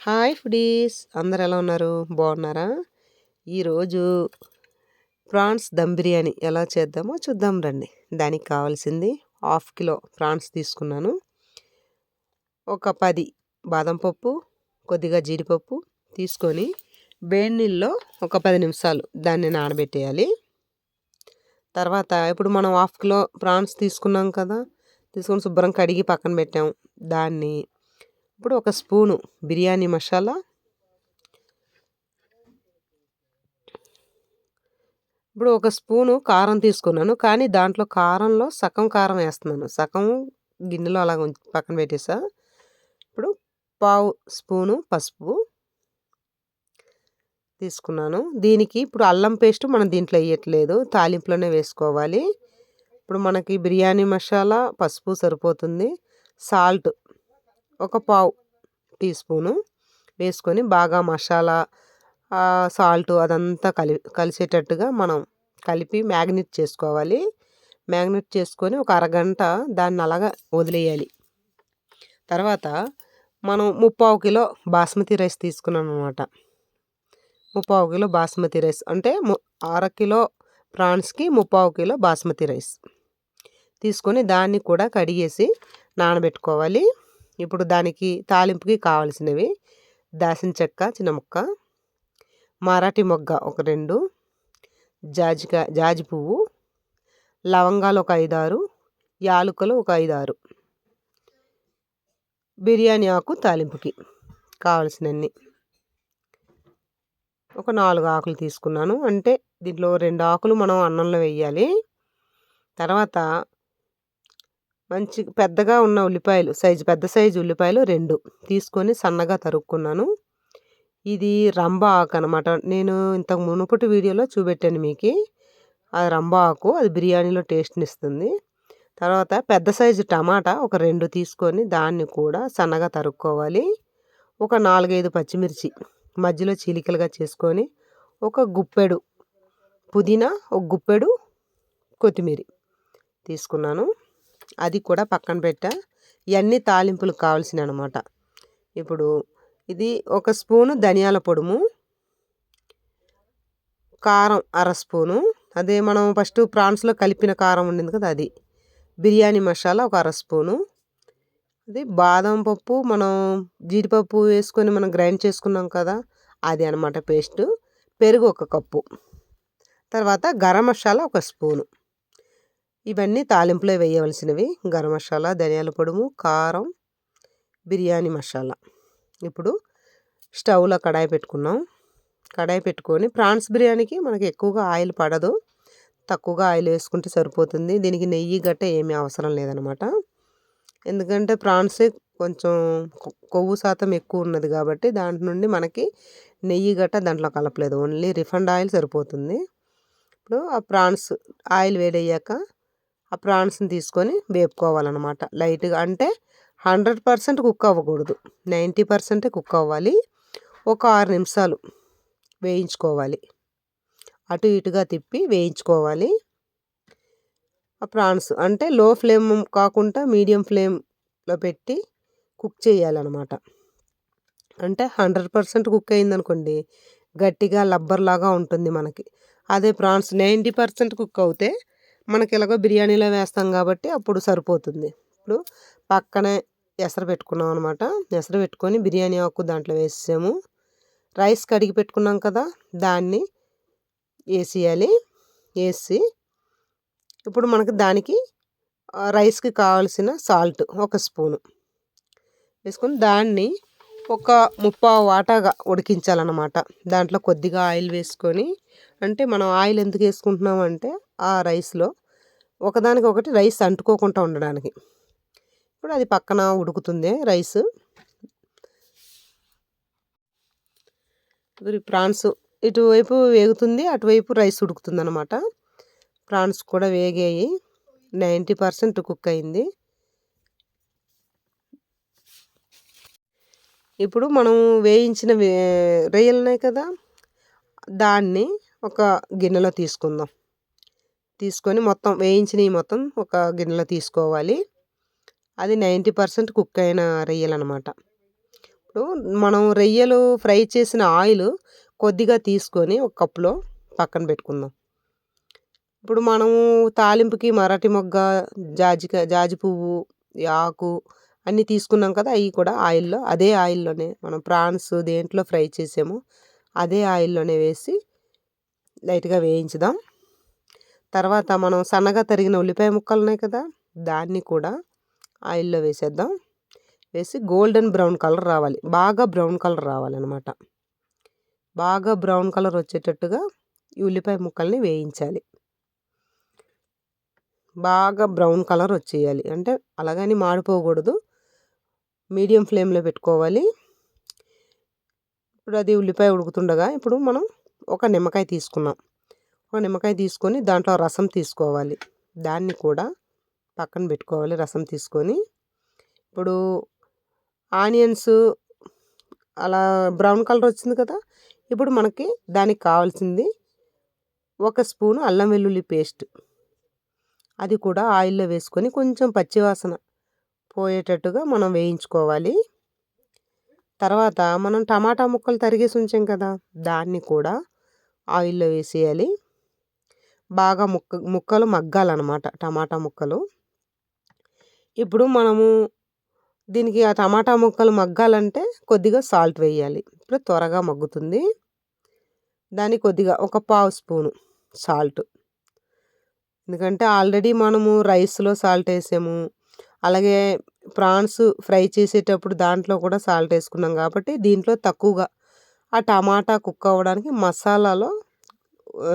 Hi foodies. అందరు ఎలా ఉన్నారు? బాగున్నారా? ఈరోజు ప్రాన్స్ దమ్ బిర్యానీ ఎలా చేద్దామో చూద్దాం రండి. దానికి కావాల్సింది హాఫ్ కిలో ప్రాన్స్ తీసుకున్నాను. ఒక పది బాదం పప్పు కొద్దిగా జీడిపప్పు తీసుకొని వేడి నీళ్ళలో ఒక పది నిమిషాలు దాన్ని నానబెట్టేయాలి. తర్వాత ఇప్పుడు మనం హాఫ్ కిలో ప్రాన్స్ తీసుకున్నాం కదా తీసుకొని శుభ్రం కడిగి పక్కన పెట్టాం. దాన్ని ఇప్పుడు ఒక స్పూను బిర్యానీ మసాలా. ఇప్పుడు ఒక స్పూను కారం తీసుకున్నాను కానీ దాంట్లో కారంలో సగం కారం వేస్తున్నాను. సగం గిన్నెలో అలా పక్కన పెట్టేసా. ఇప్పుడు పావు స్పూను పసుపు తీసుకున్నాను. దీనికి ఇప్పుడు అల్లం పేస్ట్ మనం దీంట్లో వేయట్లేదు తాలింపులోనే వేసుకోవాలి. ఇప్పుడు మనకి బిర్యానీ మసాలా పసుపు సరిపోతుంది. సాల్ట్ ఒక పావు టీ స్పూను వేసుకొని బాగా మసాలా సాల్ట్ అదంతా కలి కలిసేటట్టుగా మనం కలిపి మ్యాగ్నెట్ చేసుకోవాలి. మ్యాగ్నెట్ చేసుకొని ఒక అరగంట దాన్ని అలాగా వదిలేయాలి. తర్వాత మనం ముప్పావు కిలో బాస్మతి రైస్ తీసుకున్నాం అనమాట ముప్పావు కిలో బాస్మతి రైస్ అంటే అర కిలో ప్రాన్స్కి ముప్పావు కిలో బాస్మతి రైస్. తీసుకొని దాన్ని కూడా కడిగేసి నానబెట్టుకోవాలి. ఇప్పుడు దానికి తాలింపుకి కావలసినవి దాసిన చెక్క చిన్న ముక్క మరాఠీ మొగ్గ ఒక రెండు జాజికాయ జాజి పువ్వు లవంగాలు ఒక ఐదారు యాలకులు ఒక ఐదారు. బిర్యానీ ఆకు తాలింపుకి కావలసినన్ని. ఒక నాలుగు ఆకులు తీసుకున్నాను. అంటే దీంట్లో రెండు ఆకులు మనం అన్నంలో వేయాలి. తర్వాత మంచి పెద్దగా ఉన్న ఉల్లిపాయలు సైజు పెద్ద సైజు ఉల్లిపాయలు రెండు తీసుకొని సన్నగా తరుక్కున్నాను. ఇది రంబ ఆకు అనమాట నేను ఇంతకు మునుపటి వీడియోలో చూపెట్టాను మీకు. అది రంబ ఆకు అది బిర్యానీలో టేస్ట్ని ఇస్తుంది. తర్వాత పెద్ద సైజు టమాటా ఒక రెండు తీసుకొని దాన్ని కూడా సన్నగా తరుక్కోవాలి. ఒక నాలుగైదు పచ్చిమిర్చి మధ్యలో చీలికలుగా చేసుకొని ఒక గుప్పెడు పుదీనా ఒక గుప్పెడు కొత్తిమీర తీసుకున్నాను. అది కూడా పక్కన పెట్టా. ఇవన్నీ తాలింపులు కావాల్సిన అనమాట ఇప్పుడు ఇది ఒక స్పూను ధనియాల పొడుము కారం అర స్పూను. అదే మనం ఫస్ట్ ప్రాన్స్లో కలిపిన కారం ఉండింది కదా అది. బిర్యానీ మసాలా ఒక అర స్పూను. అది బాదం పప్పు మనం జీడిపప్పు వేసుకొని మనం గ్రైండ్ చేసుకున్నాం కదా అది అనమాట పేస్ట్. పెరుగు ఒక కప్పు. తర్వాత గరం మసాలా ఒక స్పూను. ఇవన్నీ తాలింపులో వేయవలసినవి. గరం మసాలా ధనియాల పొడుము కారం బిర్యానీ మసాలా. ఇప్పుడు స్టవ్లో కడాయి పెట్టుకున్నాం. కడాయి పెట్టుకొని ప్రాన్స్ బిర్యానీకి మనకి ఎక్కువగా ఆయిల్ పడదు. తక్కువగా ఆయిల్ వేసుకుంటే సరిపోతుంది. దీనికి నెయ్యి గట్ట ఏమీ అవసరం లేదనమాట. ఎందుకంటే ప్రాన్స్ కొంచెం కొవ్వు శాతం ఎక్కువ ఉన్నది కాబట్టి దాంట్లో నుండి మనకి నెయ్యి గట్ట దాంట్లో కలపలేదు. ఓన్లీ రిఫండ్ ఆయిల్ సరిపోతుంది. ఇప్పుడు ఆ ప్రాన్స్ ఆయిల్ వేడయ్యాక ఆ ప్రాన్స్ని తీసుకొని వేపుకోవాలన్నమాట. లైట్గా అంటే హండ్రెడ్ పర్సెంట్ కుక్ అవ్వకూడదు. నైంటీ పర్సెంటే కుక్ అవ్వాలి. ఒక ఆరు నిమిషాలు వేయించుకోవాలి. అటు ఇటుగా తిప్పి వేయించుకోవాలి. ఆ ప్రాన్స్ అంటే లో ఫ్లేమ్ కాకుండా మీడియం ఫ్లేమ్లో పెట్టి కుక్ చేయాలన్నమాట. అంటే హండ్రెడ్ పర్సెంట్ కుక్ అయిందనుకోండి గట్టిగా లబ్బర్ లాగా ఉంటుంది మనకి. అదే ప్రాన్స్ నైంటీ పర్సెంట్ కుక్ అవుతే మనకి ఎలాగో బిర్యానీలో వేస్తాం కాబట్టి అప్పుడు సరిపోతుంది. ఇప్పుడు పక్కనే ఎసరు పెట్టుకున్నాం అనమాట ఎసరు పెట్టుకొని బిర్యానీ ఆకు దాంట్లో వేసాము రైస్ కడిగి పెట్టుకున్నాం కదా దాన్ని వేసేయాలి. వేసి ఇప్పుడు మనకి దానికి రైస్కి కావాల్సిన సాల్ట్ ఒక స్పూను. వేసుకొని దాన్ని ఒక ముప్పా వాటాగా ఉడికించాలన్నమాట. దాంట్లో కొద్దిగా ఆయిల్ వేసుకొని అంటే మనం ఆయిల్ ఎందుకు వేసుకుంటున్నాం అంటే ఆ రైస్లో ఒకదానికి ఒకటి రైస్ అంటుకోకుండా ఉండడానికి. ఇప్పుడు అది పక్కన ఉడుకుతుంది రైస్. ప్రాన్స్ ఇటువైపు వేగుతుంది అటువైపు రైస్ ఉడుకుతుంది అనమాట ప్రాన్స్ కూడా వేగాయి. నైంటీ పర్సెంట్ కుక్ అయింది. ఇప్పుడు మనం వేయించిన రొయ్యలున్నాయి కదా? దాన్ని ఒక గిన్నెలో తీసుకుందాం. తీసుకొని మొత్తం వేయించినవి మొత్తం ఒక గిన్నెలో తీసుకోవాలి. అది నైంటీ పర్సెంట్ కుక్ అయిన రొయ్యలు అనమాట ఇప్పుడు మనం రొయ్యలు ఫ్రై చేసిన ఆయిల్ కొద్దిగా తీసుకొని ఒక కప్పులో పక్కన పెట్టుకుందాం. ఇప్పుడు మనము తాలింపుకి మరాఠీ మొగ్గ జాజికాయ జాజి పువ్వు ఆకు అన్నీ తీసుకున్నాం కదా అవి కూడా ఆయిల్లో అదే ఆయిల్లోనే మనం ప్రాన్స్ దేంట్లో ఫ్రై చేసామో అదే ఆయిల్లోనే వేసి లైట్గా వేయించుదాం. తర్వాత మనం సన్నగా తరిగిన ఉల్లిపాయ ముక్కలు ఉన్నాయి కదా దాన్ని కూడా ఆయిల్లో వేసేద్దాం. వేసి గోల్డెన్ బ్రౌన్ కలర్ రావాలి. బాగా బ్రౌన్ కలర్ రావాలన్నమాట. బాగా బ్రౌన్ కలర్ వచ్చేటట్టుగా ఈ ఉల్లిపాయ ముక్కల్ని వేయించాలి. బాగా బ్రౌన్ కలర్ వచ్చేయాలి. అంటే అలాగని మాడిపోకూడదు. మీడియం ఫ్లేమ్లో పెట్టుకోవాలి. ఇప్పుడు అది ఉల్లిపాయ ఉడుకుతుండగా ఇప్పుడు మనం ఒక నిమ్మకాయ తీసుకున్నాం. ఒక నిమ్మకాయ తీసుకొని దాంట్లో రసం తీసుకోవాలి. దాన్ని కూడా పక్కన పెట్టుకోవాలి రసం తీసుకొని. ఇప్పుడు ఆనియన్స్ అలా బ్రౌన్ కలర్ వచ్చింది కదా ఇప్పుడు మనకి దానికి కావాల్సింది ఒక స్పూను అల్లం వెల్లుల్లి పేస్ట్. అది కూడా ఆయిల్లో వేసుకొని కొంచెం పచ్చివాసన పోయేటట్టుగా మనం వేయించుకోవాలి. తర్వాత మనం టమాటా ముక్కలు తరిగేసి ఉంచాం కదా దాన్ని కూడా ఆయిల్లో వేసేయాలి. బాగా ముక్క ముక్కలు మగ్గాలన్నమాట టమాటా ముక్కలు. ఇప్పుడు మనము దీనికి ఆ టమాటా ముక్కలు మగ్గాలంటే కొద్దిగా సాల్ట్ వేయాలి. ఇప్పుడు త్వరగా మగ్గుతుంది. దానికి కొద్దిగా ఒక పావు స్పూను సాల్ట్. ఎందుకంటే ఆల్రెడీ మనము రైస్లో సాల్ట్ వేసాము. అలాగే ప్రాన్స్ ఫ్రై చేసేటప్పుడు దాంట్లో కూడా సాల్ట్ వేసుకున్నాం కాబట్టి దీంట్లో తక్కువగా ఆ టమాటా కుక్ అవ్వడానికి మసాలాలో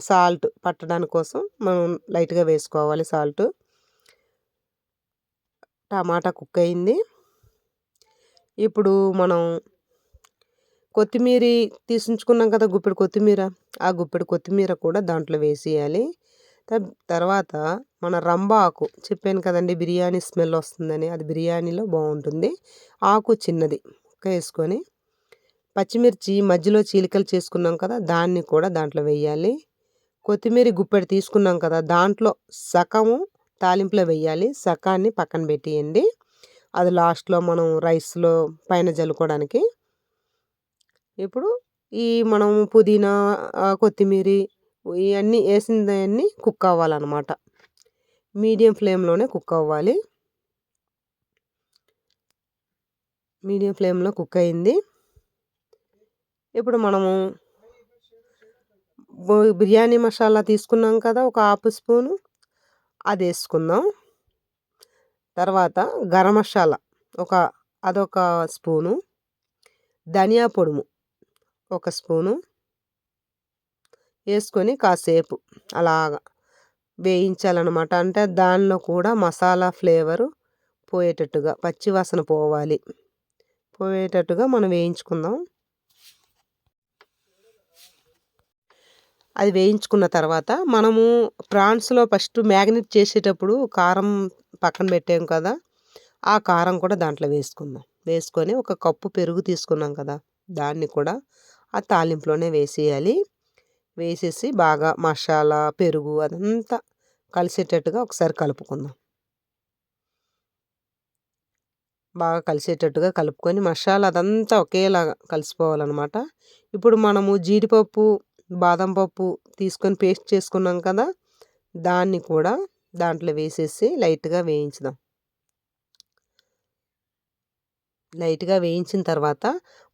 సాల్ట్ పట్టడానికి కోసం మనం లైట్గా వేసుకోవాలి సాల్ట్. టమాటా కుక్ అయింది. ఇప్పుడు మనం కొత్తిమీర తీసించుకున్నాం కదా గుప్పెడు కొత్తిమీర. ఆ గుప్పెడు కొత్తిమీర కూడా దాంట్లో వేసేయాలి. తర్వాత మన రంబాకు చెప్పాను కదండి బిర్యానీ స్మెల్ వస్తుందని. అది బిర్యానీలో బాగుంటుంది. ఆకు చిన్నది. వేసుకొని పచ్చిమిర్చి మధ్యలో చీలికలు చేసుకున్నాం కదా దాన్ని కూడా దాంట్లో వేయాలి. కొత్తిమీర గుప్పెడు తీసుకున్నాం కదా దాంట్లో సగము తాలింపులో వేయాలి. సకాన్ని పక్కన పెట్టేయండి. అది లాస్ట్లో మనం రైస్లో పైన జల్లుకోవడానికి. ఇప్పుడు ఈ మనం పుదీనా కొత్తిమీర ఇవన్నీ వేసినవన్నీ కుక్ అవ్వాలన్నమాట. మీడియం ఫ్లేమ్లోనే కుక్ అవ్వాలి. మీడియం ఫ్లేమ్లో కుక్ అయింది. ఇప్పుడు మనము బిర్యానీ మసాలా తీసుకున్నాం కదా ఒక హాఫ్ స్పూను. అది వేసుకుందాం. తర్వాత గరం మసాలా ఒక అదొక స్పూను. ధనియా పొడుము ఒక స్పూను. వేసుకొని కాసేపు అలాగా వేయించాలన్నమాట. అంటే దానిలో కూడా మసాలా ఫ్లేవరు పోయేటట్టుగా పచ్చివాసన పోవాలి. పోయేటట్టుగా మనం వేయించుకుందాం. అది వేయించుకున్న తర్వాత మనము ప్రాన్స్లో ఫస్ట్ మ్యాగ్నెట్ చేసేటప్పుడు కారం పక్కన పెట్టాం కదా ఆ కారం కూడా దాంట్లో వేసుకుందాం. వేసుకొని ఒక కప్పు పెరుగు తీసుకున్నాం కదా దాన్ని కూడా ఆ తాలింపులోనే వేసేయాలి. వేసేసి బాగా మసాలా పెరుగు అదంతా కలిసేటట్టుగా ఒకసారి కలుపుకుందాం. బాగా కలిసేటట్టుగా కలుపుకొని మసాలా అదంతా ఒకేలాగా కలిసిపోవాలన్నమాట. ఇప్పుడు మనము జీడిపప్పు బాదం పప్పు తీసుకొని పేస్ట్ చేసుకున్నాం కదా దాన్ని కూడా దాంట్లో వేసేసి లైట్గా వేయించుదాం. లైట్గా వేయించిన తర్వాత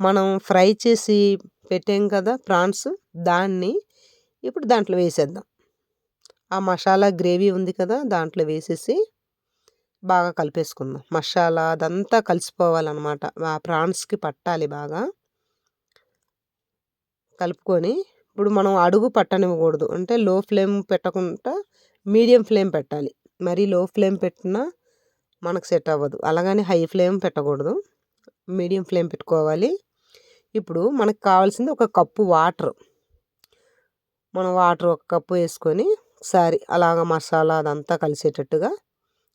మనం ఫ్రై చేసి పెట్టాం కదా ప్రాన్స్ దాన్ని ఇప్పుడు దాంట్లో వేసేద్దాం. ఆ మసాలా గ్రేవీ ఉంది కదా దాంట్లో వేసేసి బాగా కలిపేసుకుందాం. మసాలా అదంతా కలిసిపోవాలన్నమాట. ఆ ప్రాన్స్కి పట్టాలి బాగా. కలుపుకొని ఇప్పుడు మనం అడుగు పట్టనివ్వకూడదు. అంటే లో ఫ్లేమ్ పెట్టకుండా మీడియం ఫ్లేమ్ పెట్టాలి. మరీ లో ఫ్లేమ్ పెట్టినా మనకు సెట్ అవ్వదు. అలాగని హై ఫ్లేమ్ పెట్టకూడదు. మీడియం ఫ్లేమ్ పెట్టుకోవాలి. ఇప్పుడు మనకు కావాల్సింది ఒక కప్పు వాటర్. మనం వాటర్ ఒక కప్పు వేసుకొని ఒకసారి అలాగ మసాలా అదంతా కలిసేటట్టుగా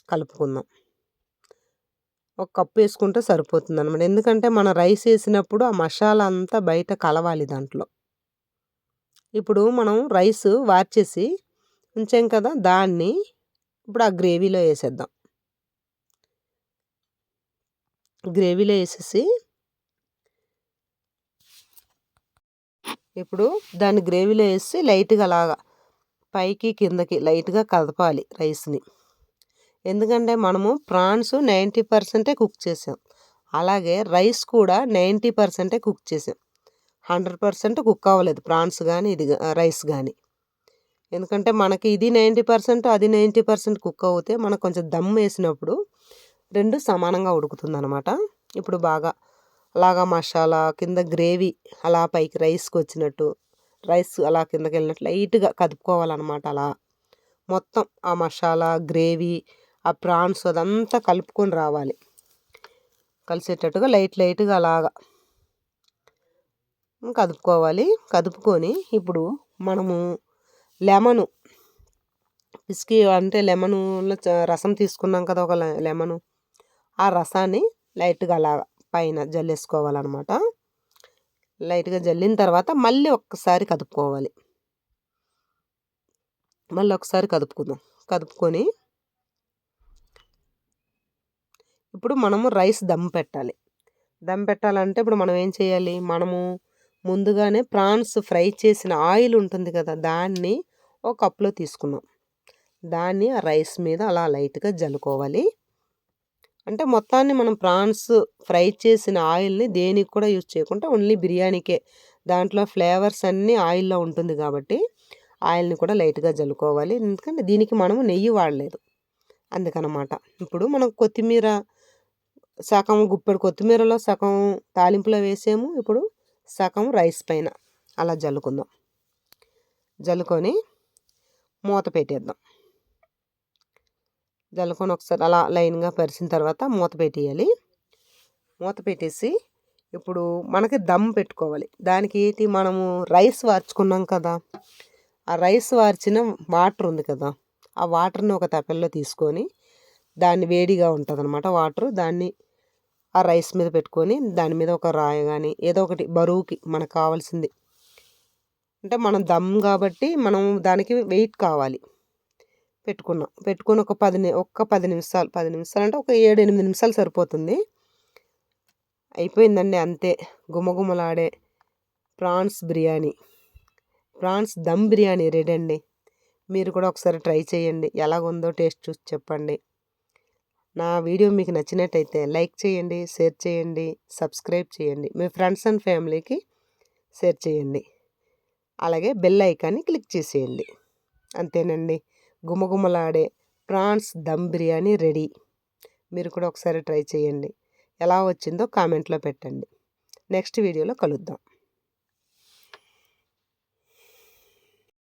కలుపుకుందాం. ఒక కప్పు వేసుకుంటే సరిపోతుంది అనమాట ఎందుకంటే మన రైస్ వేసినప్పుడు ఆ మసాలా అంతా బయట కలవాలి దాంట్లో. ఇప్పుడు మనం రైస్ వార్చేసి ఉంచాం కదా దాన్ని ఇప్పుడు ఆ గ్రేవీలో వేసేద్దాం. గ్రేవీలో వేసేసి ఇప్పుడు దాన్ని గ్రేవీలో వేసి లైట్గా అలాగా పైకి కిందకి లైట్గా కదపాలి రైస్ని. ఎందుకంటే మనము ప్రాన్స్ నైంటీ పర్సెంటే కుక్ చేసాం. అలాగే రైస్ కూడా నైంటీ పర్సెంటే కుక్ చేసాం. హండ్రెడ్ పర్సెంట్ కుక్ అవ్వలేదు ప్రాన్స్ కానీ ఇది రైస్ కానీ ఎందుకంటే మనకి ఇది నైంటీ పర్సెంట్ అది నైంటీ పర్సెంట్ కుక్ అవుతే మనకు కొంచెం దమ్ వేసినప్పుడు రెండు సమానంగా ఉడుకుతుంది అనమాట ఇప్పుడు బాగా అలాగా మసాలా కింద గ్రేవీ అలా పైకి రైస్కి వచ్చినట్టు రైస్ అలా కిందకి వెళ్ళినట్టు లైట్గా కదుపుకోవాలన్నమాట అలా. మొత్తం ఆ మసాలా గ్రేవీ ఆ ప్రాన్స్ అదంతా కలుపుకొని రావాలి. కలిసేటట్టుగా లైట్ లైట్గా అలాగా కదుపుకోవాలి. కదుపుకొని ఇప్పుడు మనము లెమను పిసికి అంటే లెమన్లో రసం తీసుకున్నాం కదా ఒక లెమను. ఆ రసాన్ని లైట్గా అలా పైన జల్లేసుకోవాలన్నమాట. లైట్గా జల్లిన తర్వాత మళ్ళీ ఒక్కసారి కదుపుకోవాలి. మళ్ళీ ఒకసారి కదుపుకుందాం. కదుపుకొని ఇప్పుడు మనము రైస్ దమ్ పెట్టాలి. దమ్ పెట్టాలంటే ఇప్పుడు మనం ఏం చేయాలి? మనము ముందుగానే ప్రాన్స్ ఫ్రై చేసిన ఆయిల్ ఉంటుంది కదా దాన్ని ఒక కప్లో తీసుకున్నాం దాన్ని ఆ రైస్ మీద అలా లైట్గా జల్లుకోవాలి. అంటే మొత్తాన్ని మనం ప్రాన్స్ ఫ్రై చేసిన ఆయిల్ని దేనికి కూడా యూజ్ చేయకుండా ఓన్లీ బిర్యానీకే. దాంట్లో ఫ్లేవర్స్ అన్నీ ఆయిల్లో ఉంటుంది కాబట్టి ఆయిల్ని కూడా లైట్గా జల్లుకోవాలి. ఎందుకంటే దీనికి మనము నెయ్యి వాడలేదు. అందుకనమాట. ఇప్పుడు మనం కొత్తిమీర సగం గుప్పెడు కొత్తిమీరలో సగం తాలింపులో వేసాము. ఇప్పుడు సగం రైస్ పైన అలా జల్లుకుందాం. జల్లుకొని మూత పెట్టేద్దాం. జల్లుకొని ఒకసారి అలా లైన్గా పరిచిన తర్వాత మూత పెట్టేయాలి. మూత పెట్టేసి ఇప్పుడు మనకి దమ్ పెట్టుకోవాలి. దానికి ఏంటి? మనము రైస్ వార్చుకున్నాం కదా. ఆ రైస్ వార్చిన వాటర్ ఉంది కదా. ఆ వాటర్ని ఒక తపెల్లో తీసుకొని దాన్ని వేడిగా ఉంటుంది అనమాట వాటర్. దాన్ని ఆ రైస్ మీద పెట్టుకొని దాని మీద ఒక రాయి కానీ ఏదో ఒకటి బరువుకి మనకు కావాల్సింది. అంటే మనం దమ్ కాబట్టి మనం దానికి వెయిట్ కావాలి. పెట్టుకున్నాం. పెట్టుకుని ఒక పది ఒక్క పది నిమిషాలు పది నిమిషాలు అంటే ఒక ఏడు ఎనిమిది నిమిషాలు సరిపోతుంది. అయిపోయిందండి అంతే. గుమగుమలాడే prawns biryani. Prawns dum biryani ready అండి. మీరు కూడా ఒకసారి ట్రై చేయండి. ఎలాగుందో టేస్ట్ చూసి చెప్పండి. నా వీడియో మీకు నచ్చినట్టయితే లైక్ చేయండి షేర్ చేయండి సబ్స్క్రైబ్ చేయండి. మీ ఫ్రెండ్స్ అండ్ ఫ్యామిలీకి షేర్ చేయండి. అలాగే బెల్ ఐకాన్ని క్లిక్ చేసేయండి. అంతేనండి. గుమగుమలాడే ప్రాన్స్ దమ్ బిర్యానీ రెడీ. మీరు కూడా ఒకసారి ట్రై చేయండి. ఎలా వచ్చిందో కామెంట్లో పెట్టండి. నెక్స్ట్ వీడియోలో కలుద్దాం.